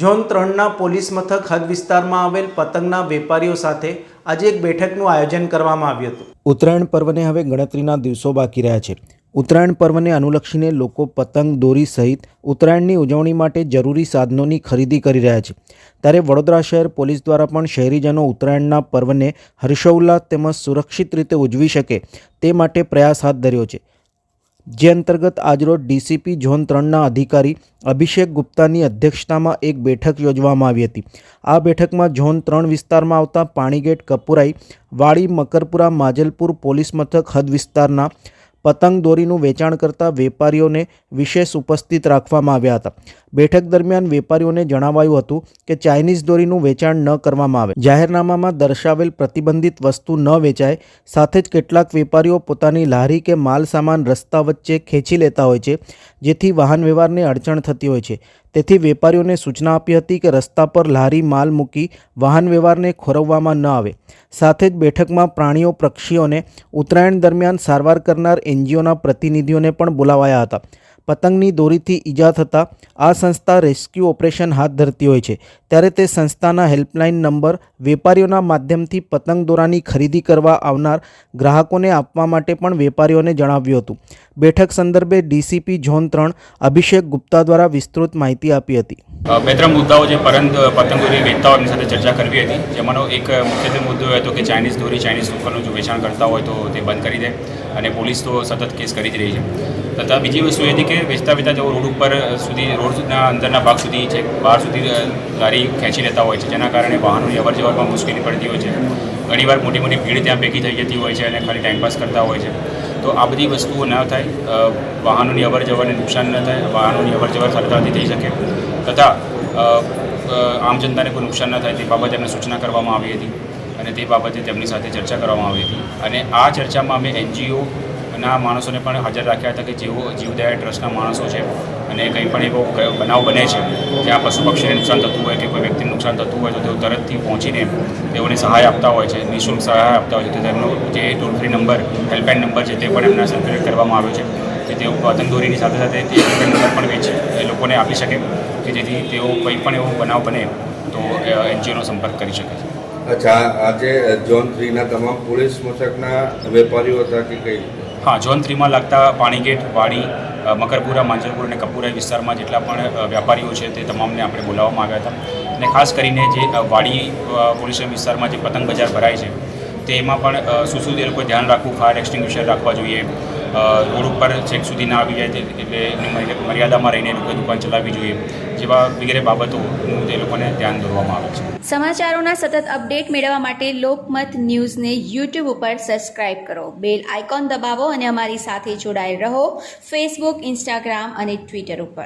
Zone ત્રણના police મથક હદ વિસ્તારમાં આવેલ પતંગના વેપારીઓ સાથે આજે એક બેઠકનું આયોજન કરવામાં આવ્યું હતું. ઉત્તરાયણ પર્વને હવે ગણતરીના દિવસો બાકી રહ્યા છે. ઉત્તરાયણ પર્વને અનુલક્ષીને લોકો પતંગ દોરી સહિત ઉત્તરાયણની ઉજવણી માટે જરૂરી સાધનોની ખરીદી કરી રહ્યા છે. ત્યારે વડોદરા શહેર પોલીસ દ્વારા પણ શહેરીજનો ઉત્તરાયણના પર્વને હર્ષોલ્લાસ તેમજ સુરક્ષિત રીતે ઉજવી શકે તે માટે પ્રયાસ હાથ ધર્યો છે. જે અંતર્ગત આજરોજ ડીસીપી ઝોન ત્રણના અધિકારી અભિષેક ગુપ્તાની અધ્યક્ષતામાં એક બેઠક યોજવામાં આવી હતી. આ બેઠકમાં ઝોન ત્રણ વિસ્તારમાં આવતા પાણીગેટ કપુરાઈ, વાડી મકરપુરા, માજલપુર પોલીસ મથક હદ વિસ્તારના પતંગ દોરીનું વેચાણ કરતા વેપારીઓને વિશેષ ઉપસ્થિત રાખવામાં આવ્યા હતા. બેઠક દરમિયાન વેપારીઓને જણાવાયું હતું કે ચાઇનીઝ દોરીનું વેચાણ ન કરવામાં આવે. જાહેરનામામાં દર્શાવેલ પ્રતિબંધિત વસ્તુ ન વેચાય, સાથે જ કેટલાક વેપારીઓ પોતાની લારી કે માલ સામાન રસ્તા વચ્ચે ખેંચી લેતા હોય છે, જેથી વાહન વ્યવહારને અડચણ થતી હોય છે. તેથી વેપારીઓને સૂચના આપી હતી કે રસ્તા પર લારી માલ મૂકી વાહન વ્યવહારને ખોરવવામાં ન આવે. સાથે જ બેઠકમાં પ્રાણીઓ, પક્ષીઓને ઉત્તરાયણ દરમિયાન સારવાર કરનાર એનજીઓના પ્રતિનિધિઓને પણ બોલાવાયા હતા. પતંગની દોરીથી ઈજા થતાં આ સંસ્થા રેસ્ક્યુ ઓપરેશન હાથ ધરતી હોય છે. ત્યારે તે સંસ્થાના હેલ્પલાઇન નંબર વેપારીઓના માધ્યમથી પતંગ દોરાની ખરીદી કરવા આવનાર ગ્રાહકોને આપવા માટે પણ વેપારીઓને જણાવ્યું હતું. બેઠક સંદર્ભે ડીસીપી ઝોન ત્રણ, અભિષેક ગુપ્તા દ્વારા વિસ્તૃત માહિતી આપી હતી. બે ત્રણ મુદ્દાઓ જે પરંત પતંગોરી વેચતા હોય એમની સાથે ચર્ચા કરવી હતી. જેમાંનો એક મુખ્યત્વે મુદ્દો હતો કે ચાઇનીઝ દોરી ચાઇનીઝ ઉપરનું જો વેચાણ કરતા હોય તો તે બંધ કરી દે અને પોલીસ તો સતત કેસ કરી જ રહી છે. તથા બીજી વસ્તુ એ હતી કે વેચતા વેચતા જેઓ રોડ ઉપર સુધી રોડના અંદરના ભાગ સુધી છે. બહાર સુધી લારી ખેંચી લેતા હોય છે, જેના કારણે વાહનોની અવર જવરમાં મુશ્કેલી પડતી હોય છે. ઘણીવાર મોટી મોટી ભીડ ત્યાં ભેગી થઈ જતી હોય છે અને ખાલી ટાઈમપાસ કરતા હોય છે. તો આ બધી વસ્તુઓ ન થાય વાહનોની અવર જવરને નુકસાન ન થાય, વાહનોની અવર જવર સરળતાથી થઈ શકે. તથા આમ જનતાને કોઈ નુકસાન ન થાય તે બાબતે એમને સૂચના કરવામાં આવી હતી અને તે બાબતે તેમની સાથે ચર્ચા કરવામાં આવી હતી. અને આ ચર્ચામાં અમે એનજીઓ ના માણસોને પણ હાજર રાખ્યા હતા કે જેઓ જીવદયા ટ્રસ્ટના માણસો છે અને કંઈ પણ એવો બનાવ બને છે. જ્યાં પશુ પક્ષીને નુકસાન થતું હોય કે કોઈ વ્યક્તિને નુકસાન થતું હોય તો તેઓ તરતથી પહોંચીને તેઓને સહાય આપતા હોય છે, નિઃશુલ્ક સહાય આપતા હોય છે. તેમનો જે toll free number, helpline number છે તે પણ એમના સર્ક્યુલેટ કરવામાં આવ્યો છે. કે તેઓ પતંગદોરીની સાથે સાથે તે હેલ્પલાઇન નંબર પણ વેચે, એ લોકોને આપી શકે કે જેથી તેઓ કંઈ પણ એવો બનાવ બને તો એનજીઓનો સંપર્ક કરી શકે છે. અચ્છા આજે ઝોન થ્રીના તમામ પોલીસ મથકના વેપારીઓ હતા કે કઈ? હા ઝોન થ્રીમાં લાગતા પાણીગેટ, વાડી મકરપુરા, માંજરપુર અને કપુરા વિસ્તારમાં જેટલા પણ વેપારીઓ છે તે તમામને આપણે બોલાવવામાં આવ્યા હતા. અને ખાસ કરીને જે વાડી પોલીસ વિસ્તારમાં જે પતંગ બજાર ભરાય છે, તેમાં પણ શું શું એ લોકોએ ધ્યાન રાખવું, ફાયર એક્સટિંગ્વિશર રાખવા જોઈએ રોડ ઉપર છેક સુધી ના આવી જાય તે એટલે મર્યા- મર્યાદામાં રહીને એ લોકોએ દુકાન ચલાવવી જોઈએ જેવા વગેરે બાબતોનું તે લોકોને ધ્યાન દોરવામાં આવે છે. સમાચારોના સતત અપડેટ મેળવવા માટે લોકમત ન્યૂઝને યુટ્યુબ ઉપર સબસ્ક્રાઇબ કરો. બેલ આઇકોન દબાવો અને અમારી સાથે જોડાયેલ રહો. ફેસબુક ઇન્સ્ટાગ્રામ અને ટ્વિટર ઉપર.